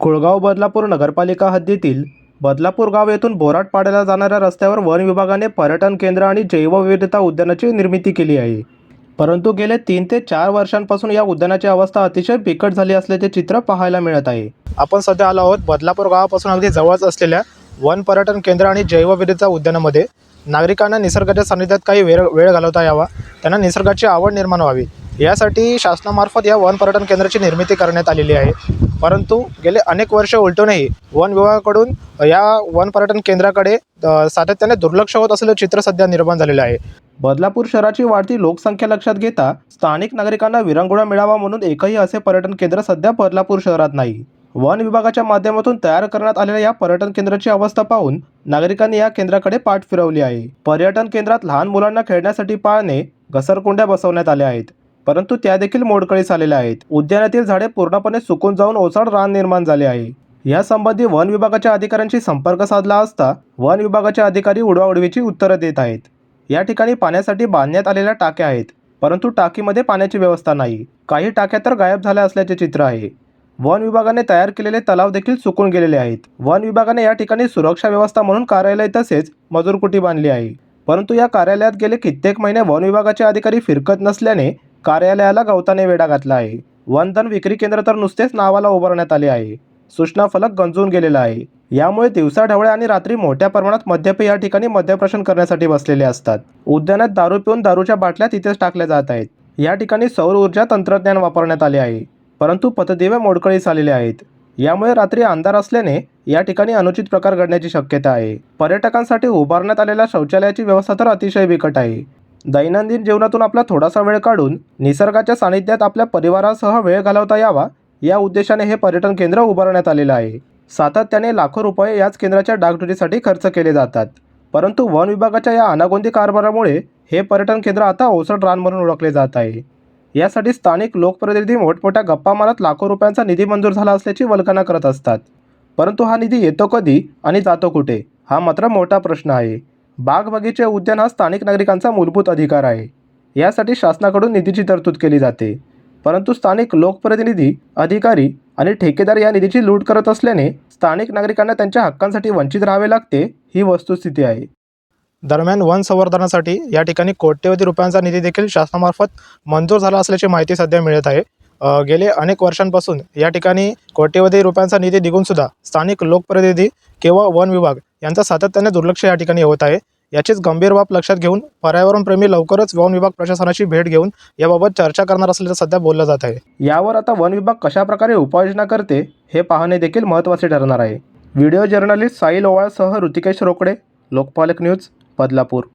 कुळगाव बदलापूर नगरपालिका हद्दीतील बदलापूर गाव येथून बोराटपाड्याला जाणाऱ्या रस्त्यावर वन विभागाने पर्यटन केंद्र आणि जैवविविधता उद्यानाची निर्मिती केली आहे. परंतु गेले तीन ते चार वर्षांपासून या उद्यानाची अवस्था अतिशय बिकट झाली असल्याचे चित्र पाहायला मिळत आहे. आपण सध्या आलो आहोत बदलापूर गावापासून अगदी जवळच असलेल्या वन पर्यटन केंद्र आणि जैवविविधता उद्यानामध्ये. नागरिकांना निसर्गाच्या सानिध्यात काही वेळ वेळ घालवता यावा. त्यांना निसर्गाची आवड निर्माण व्हावी. यासाठी शासनामार्फत या वन पर्यटन केंद्राची निर्मिती करण्यात आलेली आहे. परंतु गेले अनेक वर्ष उलटूनही वन विभागाकडून या वन पर्यटन केंद्राकडे सातत्याने दुर्लक्ष होत असलेलं चित्र सध्या निर्माण झालेलं आहे. बदलापूर शहराची वाढती लोकसंख्या लक्षात घेता स्थानिक नागरिकांना विरंगुळा मिळावा म्हणून एकही असे पर्यटन केंद्र सध्या बदलापूर शहरात नाही. वन विभागाच्या माध्यमातून तयार करण्यात आलेल्या या पर्यटन केंद्राची अवस्था पाहून नागरिकांनी या केंद्राकडे पाठ फिरवली आहे. पर्यटन केंद्रात लहान मुलांना खेळण्यासाठी पाळणे घसरकुंड्या बसवण्यात आल्या आहेत. परंतु त्या देखील मोडकळीस आलेल्या आहेत. उद्यानातील झाडे पूर्णपणे सुकून जाऊन ओसाड रान निर्माण झाले आहे. यासंबंधी वन विभागाच्या अधिकाऱ्यांशी संपर्क साधला असता वन विभागाचे अधिकारी उडवाउडवीची उत्तरं देत आहेत. या ठिकाणी पाण्यासाठी बांधण्यात आलेल्या टाक्या आहेत परंतु टाकीमध्ये पाण्याची व्यवस्था नाही. काही टाक्या तर गायब झाल्या असल्याचे चित्र आहे. वन विभागाने तयार केलेले तलाव देखील सुकून गेलेले आहेत. वन विभागाने या ठिकाणी सुरक्षा व्यवस्था म्हणून कार्यालय तसेच मजूरकुटी बांधली आहे. परंतु या कार्यालयात गेले कित्येक महिने वन विभागाचे अधिकारी फिरकत नसल्याने कार्यालयाला गवताने वेढा घातला आहे. वनधन विक्री केंद्र तर नुसतेच नावाला उभारण्यात आले आहे. सूचना फलक गंजून गेलेला आहे. यामुळे दिवसा ढवळे आणि रात्री मोठ्या प्रमाणात मद्यपे या ठिकाणी मद्यप्राशन करण्यासाठी बसलेले असतात. उद्यानात दारू पिऊन दारूच्या बाटल्या तिथेच टाकल्या जात आहेत. या ठिकाणी सौर ऊर्जा तंत्रज्ञान वापरण्यात आले आहे. परंतु पथदिवे मोडकळीस आलेले आहेत. यामुळे रात्री अंधार असल्याने या ठिकाणी अनुचित प्रकार घडण्याची शक्यता आहे. पर्यटकांसाठी उभारण्यात आलेल्या शौचालयाची व्यवस्था तर अतिशय बिकट आहे. दैनंदिन जीवनातून आपला थोडासा वेळ काढून निसर्गाच्या सानिध्यात आपल्या परिवारासह वेळ घालवता यावा या उद्देशाने हे पर्यटन केंद्र उभारण्यात आलेलं आहे. सातत्याने लाखो रुपये याच केंद्राच्या डागडुजीसाठी खर्च केले जातात. परंतु वन विभागाच्या या अनागोंदी कारभारामुळे हे पर्यटन केंद्र आता ओसड रान म्हणून ओळखले जात आहे. यासाठी स्थानिक लोकप्रतिनिधी मोठमोठ्या गप्पा मारत लाखो रुपयांचा निधी मंजूर झाला असल्याची वल्गना करत असतात. परंतु हा निधी येतो कधी आणि जातो कुठे हा मात्र मोठा प्रश्न आहे. बाग बगीचे उद्यान हा स्थानिक नागरिकांचा मूलभूत अधिकार आहे. यासाठी शासनाकडून निधीची तरतूद केली जाते. परंतु स्थानिक लोकप्रतिनिधी अधिकारी आणि ठेकेदार या निधीची लूट करत असल्याने स्थानिक नागरिकांना त्यांच्या हक्कांसाठी वंचित राहावे लागते ही वस्तुस्थिती आहे. दरम्यान वन संवर्धनासाठी या ठिकाणी कोट्यवधी रुपयांचा निधी देखील शासनामार्फत मंजूर झाला असल्याची माहिती सध्या मिळत आहे. गेले अनेक वर्षांपासून या ठिकाणी कोट्यवधी रुपयांचा निधी निघून सुद्धा स्थानिक लोकप्रतिनिधी किंवा वन विभाग यांचा सातत्याने दुर्लक्ष या ठिकाणी होत आहे. याचीच गंभीर बाब लक्षात घेऊन पर्यावरणप्रेमी लवकरच वन विभाग प्रशासनाची भेट घेऊन याबाबत चर्चा करणार असल्याचं सध्या बोललं जात आहे. यावर आता वन विभाग कशाप्रकारे उपाययोजना करते हे पाहणे देखील महत्त्वाचे ठरणार आहे. व्हिडिओ जर्नलिस्ट साईल ओवाळसह ऋतिकेश रोकडे लोकपालक न्यूज बदलापूर.